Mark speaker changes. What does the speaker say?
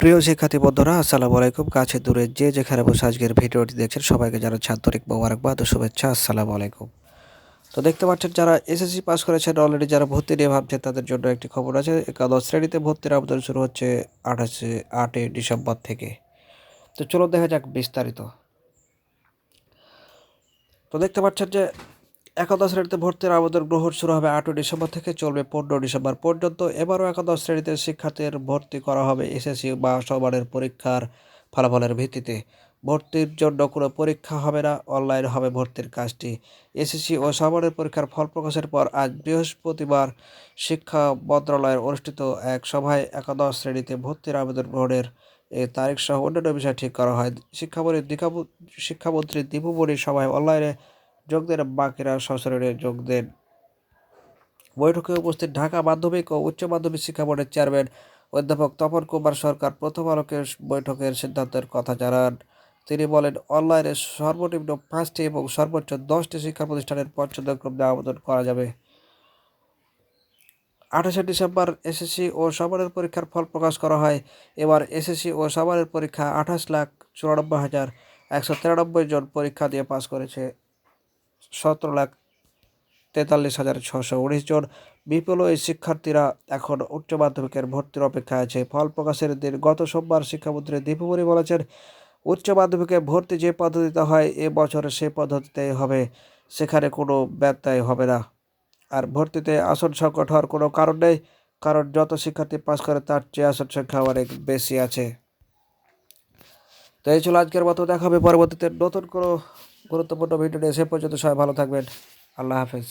Speaker 1: প্রিয় শিক্ষার্থী বন্ধুরা, আসসালামু আলাইকুম। কাছে দূরে যে যেখানে বসে আজকের ভিডিওটি দেখছেন, সবাইকে যারা আন্তরিক মোবারকবাদ ও শুভেচ্ছা। আসসালামু আলাইকুম। তো দেখতে পাচ্ছেন, যারা এসএসসি পাস করেছেন অলরেডি যারা ভর্তি নিয়ে ভাবছেন, তাদের জন্য একটি খবর আছে। একাদশ শ্রেণীতে ভর্তির আবেদন শুরু হচ্ছে আঠাশে আটই ডিসেম্বর থেকে। তো চলো দেখা যাক বিস্তারিত। তো দেখতে পাচ্ছেন যে একাদশ শ্রেণীতে ভর্তির আবেদন গ্রহণ শুরু হবে আটই ডিসেম্বর থেকে চলবে পনেরো ডিসেম্বর পর্যন্ত। এবারও একাদশ শ্রেণীতে শিক্ষার্থীর ভর্তি করা হবে এসএসসি বা সমানের পরীক্ষার ফলাফলের ভিত্তিতে। ভর্তির জন্য কোনো পরীক্ষা হবে না, অনলাইন হবে ভর্তির কাজটি। এসএসসি ও সমানের পরীক্ষার ফল প্রকাশের পর আজ বৃহস্পতিবার শিক্ষা মন্ত্রণালয়ের অনুষ্ঠিত এক সভায় একাদশ শ্রেণীতে ভর্তির আবেদন গ্রহণের এই তারিখ সহ অন্যান্য বিষয় ঠিক করা হয়। শিক্ষামন্ত্রী শিক্ষামন্ত্রী দীপুমণি সভায় অনলাইনে যোগ দেন বাকিরা সশরীরে যোগ দেন বৈঠকে উপস্থিত ঢাকা মাধ্যমিক ও উচ্চ মাধ্যমিক শিক্ষা বোর্ডের চেয়ারম্যান অধ্যাপক তপন কুমার সরকার প্রথম আলোকে বৈঠকের সিদ্ধান্তের কথা জানান। তিনি বলেন, অনলাইনে সর্বনিম্ন পাঁচটি এবং সর্বোচ্চ দশটি শিক্ষা প্রতিষ্ঠানের পর্যন্তক্রমে আবেদন করা যাবে। আঠাশে ডিসেম্বর এসএসসি ও সমানের পরীক্ষার ফল প্রকাশ করা হয়। এবার এসএসসি ও সমানের পরীক্ষা আঠাশ লাখ চুরানব্বই হাজার একশো তিরানব্বই জন পরীক্ষা দিয়ে পাস করেছে। সতেরো লাখ তেতাল্লিশ হাজার ছশো উনিশ জন বিপুল এই শিক্ষার্থীরা এখন উচ্চ মাধ্যমিকের ভর্তির অপেক্ষায় আছে। ফল প্রকাশের দিন গত সোমবার শিক্ষামন্ত্রী দীপুমণি বলেছেন, উচ্চ মাধ্যমিকে ভর্তি যে পদ্ধতিতে হয়, এ বছরে সে পদ্ধতিতে হবে। সেখানে কোনো ব্যত্যয় হবে না। আর ভর্তিতে আসন সংকট হওয়ার কোনো কারণ নেই, কারণ যত শিক্ষার্থী পাস করে তার চেয়ে আসন সংখ্যা অনেক বেশি আছে। তো এই ছিল আজকের মতো। দেখা হবে পরবর্তীতে নতুন কোনো গুরুত্বপূর্ণ ভিডিও নিয়ে সে পর্যন্ত সবাই ভালো থাকবেন। আল্লাহ হাফেজ।